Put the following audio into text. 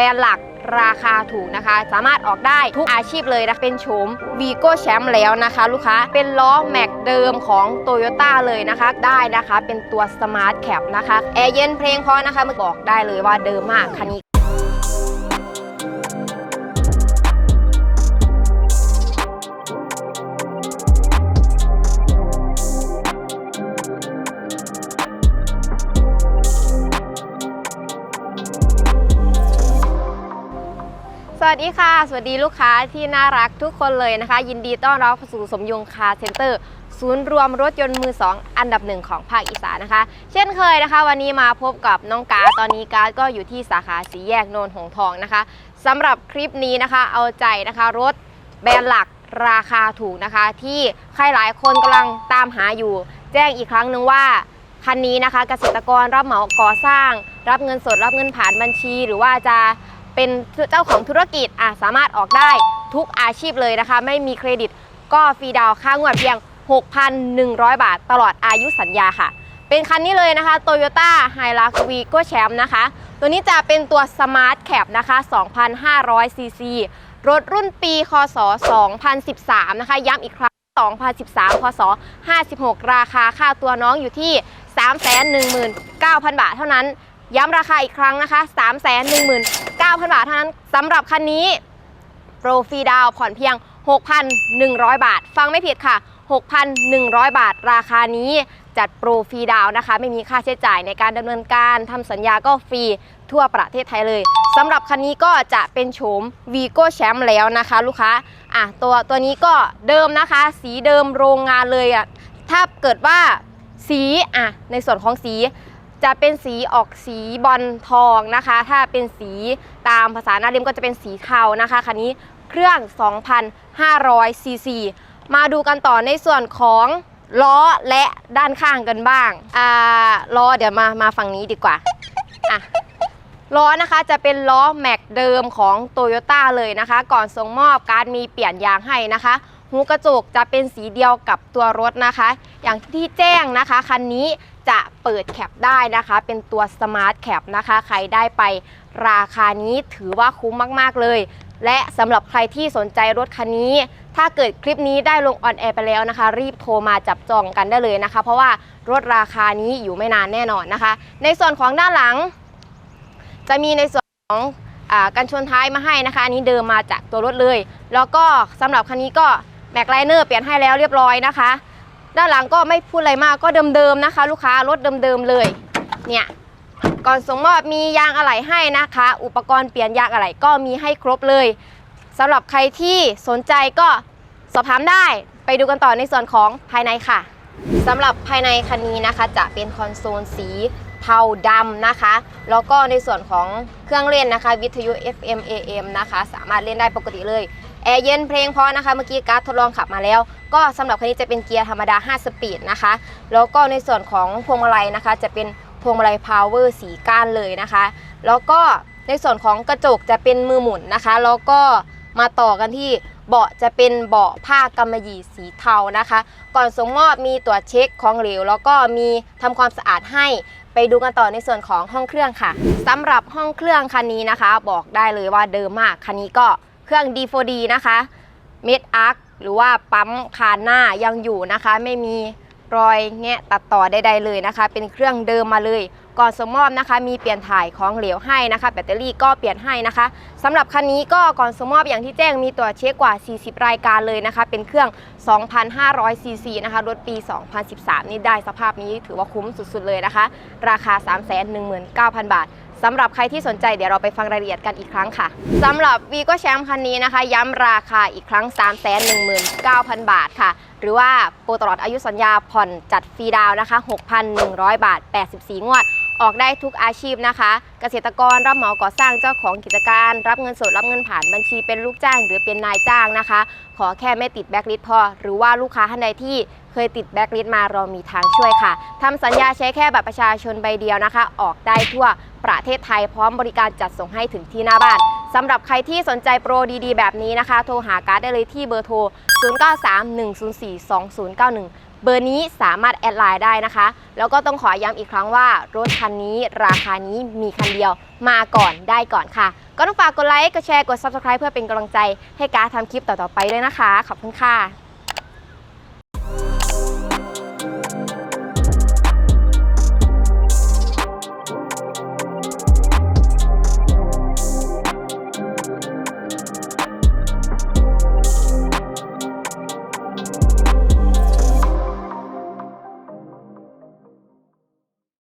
บรนด์หลักราคาถูกนะคะ สามารถออกได้ทุกอาชีพเลยนะ เป็นโฉม Vigo Champ แล้วนะคะ ลูกค้าเป็นล้อแม็กเดิมของ t o y ยต้าเลยนะคะ ได้นะคะ เป็นตัว Smart Cap นะคะ แอร์เย็นเพลงพอนะคะมาบอกได้เลยว่าเดิมมากคันนี้ สวัสดีค่ะ สวัสดีลูกค้าที่น่ารักทุกคนเลยนะคะ ยินดีต้อนรับสู่สมยงคาเซ็นเตอร์ ศูนย์รวมรถยนต์มือ 2 อันดับหนึ่งของภาคอีสานนะคะ เช่นเคยนะคะ วันนี้มาพบกับน้องกาตอนนี้กาก็อยู่ที่สาขาสีแยกโนนหงทองนะคะสำหรับคลิปนี้นะคะ เอาใจนะคะรถแบรนด์หลักราคาถูกนะคะ ที่ใครหลายคนกำลังตามหาอยู่ แจ้งอีกครั้งหนึ่งว่าคันนี้นะคะ เกษตรกรรับเหมาก่อสร้าง รับเงินสดรับเงินผ่านบัญชี หรือว่าจะ เป็นเจ้าของธุรกิจอะสามารถออกได้ทุกอาชีพเลยนะคะ ไม่มีเครดิตก็ฟรีดาวค่างวดเพียง 6,100 บาท ตลอดอายุสัญญาค่ะ เป็นคันนี้เลยนะคะ Toyota h i l u x v i g o Champ นะคะ ตัวนี้จะเป็นตัว Smart Cap นะคะ 2,500 cc รถรุ่นปี คศ 2013 นะคะ ย้ำอีกครั้ง 2013พศ56 ราคาค่าตัวน้องอยู่ที่ 319,000 บาทเท่านั้น ย้ำราคาอีกครั้งนะคะ 319,000 บาทเท่านั้นสำหรับคันนี้โปรฟรีดาวผ่อนเพียง 6,100 บาท ฟังไม่ผิดค่ะ 6,100 บาท ราคานี้จัดโปรฟรีดาวนะคะ ไม่มีค่าใช้จ่ายในการดำเนินการทำสัญญาก็ฟรีทั่วประเทศไทยเลยสำหรับคันนี้ก็จะเป็นโฉม Vigo Champ แล้วนะคะ ลูกค้าอะตัวตัวนี้ก็เดิมนะคะ สีเดิมโรงงานเลยอะถ้าเกิดว่าสีอะในส่วนของสี จะเป็นสีออกสีบอลทองนะคะ ถ้าเป็นสีตามภาษาหน้าเล่มก็จะเป็นสีเทานะคะคันนี้เครื่อง 2,500 ซีซี มาดูกันต่อในส่วนของล้อและด้านข้างกันบ้าง อ่า ล้อเดี๋ยวมา มาฝั่งนี้ดีกว่า อะ ล้อนะคะจะเป็นล้อแม็กเดิมของ Toyota เลยนะคะ ก่อนส่งมอบการมีเปลี่ยนยางให้นะคะ หูกระจกจะเป็นสีเดียวกับตัวรถนะคะ อย่างที่แจ้งนะคะคันนี้จะเปิดแคปได้นะคะ เป็นตัว Smart Cap นะคะ ใครได้ไปราคานี้ถือว่าคุ้มมากๆเลย และสำหรับใครที่สนใจรถคันนี้ ถ้าเกิดคลิปนี้ได้ลงออนแอร์ไปแล้วนะคะ รีบโทรมาจับจองกันได้เลยนะคะ เพราะว่ารถราคานี้อยู่ไม่นานแน่นอนนะคะ ในส่วนของด้านหลัง จะมีในส่วนของอกันชนท้ายมาให้นะคะอันนี้เดิมมาจากตัวรถเลย แล้วก็สำหรับคันนี้ก็ แม็กไลเนอร์เปลี่ยนให้แล้วเรียบร้อยนะคะ ด้านหลังก็ไม่พูดอะไรมากก็เดิมๆนะคะ ลูกค้ารถเดิมๆเลย เนี่ยก่อนส่งมอบมียางอะไหล่ให้นะคะ อุปกรณ์เปลี่ยนยางอะไหล่ก็มีให้ครบเลยสำหรับใครที่สนใจก็สอบถามได้ไปดูกันต่อในส่วนของภายในค่ะสำหรับภายในคันนี้นะคะ จะเป็นคอนโซลสีเทาดำนะคะ แล้วก็ในส่วนของเครื่องเล่นนะคะ วิทยุ FM AM นะคะ สามารถเล่นได้ปกติเลย แอร์เย็นเพลงพราะนะคะ เมื่อกี้การ์ดทดลองขับมาแล้ว ก็สำหรับคันนี้จะเป็นเกียร์ธรรมดา 5 สปีดนะคะ แล้วก็ในส่วนของพวงมาลัยนะคะ จะเป็นพวงมาลัยพาวเวอร์สีก้านเลยนะคะ แล้วก็ในส่วนของกระจกจะเป็นมือหมุนนะคะ แล้วก็มาต่อกันที่เบาะจะเป็นเบาะผ้ากำมะหยี่สีเทานะคะ ก่อนส่งมอบมีตรวจเช็คของเหลว แล้วก็มีทำความสะอาดให้ไปดูกันต่อในส่วนของห้องเครื่องค่ะสำหรับห้องเครื่องคันนี้นะคะ บอกได้เลยว่าเดิมมากคันนี้ก็ เครื่อง D4D นะคะเม็ดอาร์คหรือว่าปั๊มคานหน้ายังอยู่นะคะ ไม่มีรอยแงะตัดต่อใดๆเลยนะคะ เป็นเครื่องเดิมมาเลย ก่อนส่งมอบนะคะ มีเปลี่ยนถ่ายของเหลวให้นะคะ แบตเตอรี่ก็เปลี่ยนให้นะคะสำหรับคันนี้ก็ก่อนส่งมอบอย่างที่แจ้งมีตัวเช็คกว่า 40 รายการเลยนะคะ เป็นเครื่อง 2,500 ซีซีนะคะ รถปี 2013 นี่ได้สภาพนี้ถือว่าคุ้มสุดๆเลยนะคะ ราคา 319,000 บาท สำหรับใครที่สนใจเดี๋ยวเราไปฟังรายละเอียดกันอีกครั้งค่ะสำหรับ v ีก็แชมป์คันนี้นะคะ ย้ำราคาอีกครั้ง 319,000 บาทค่ะ หรือว่าโปรตลอดอายุสัญญาผ่อนจัดฟรีดาวน์นะคะ 6,100 บาท 84 งวด ออกได้ทุกอาชีพนะคะ เกษตรกรรับเหมาก่อสร้างเจ้าของกิจการ รับเงินสดรับเงินผ่านบัญชีเป็นลูกจ้าง หรือเป็นนายจ้างนะคะ ขอแค่ไม่ติดแบ็กลิสพอ หรือว่าลูกค้าท่านใดที่เคยติดแบ็กลิสมาเรามีทางช่วยค่ะทำสัญญาใช้แค่บัตรประชาชนใบเดียวนะคะ ออกได้ทั่วประเทศไทยพร้อมบริการจัดส่งให้ถึงที่หน้าบ้านสำหรับใครที่สนใจโปรดีๆ แบบนี้นะคะ โทรหาการ์ดได้เลยที่เบอร์โทร 0931042091 เบอร์นี้สามารถแอดไลน์ได้นะคะ แล้วก็ต้องขอย้ำอีกครั้งว่ารถคันนี้ราคานี้มีคันเดียวมาก่อนได้ก่อนค่ะ ก็ต้องฝากกดไลค์ กดแชร์ กด Subscribe เพื่อเป็นกำลังใจให้การทำคลิปต่อๆไปด้วยนะคะ ขอบคุณค่ะ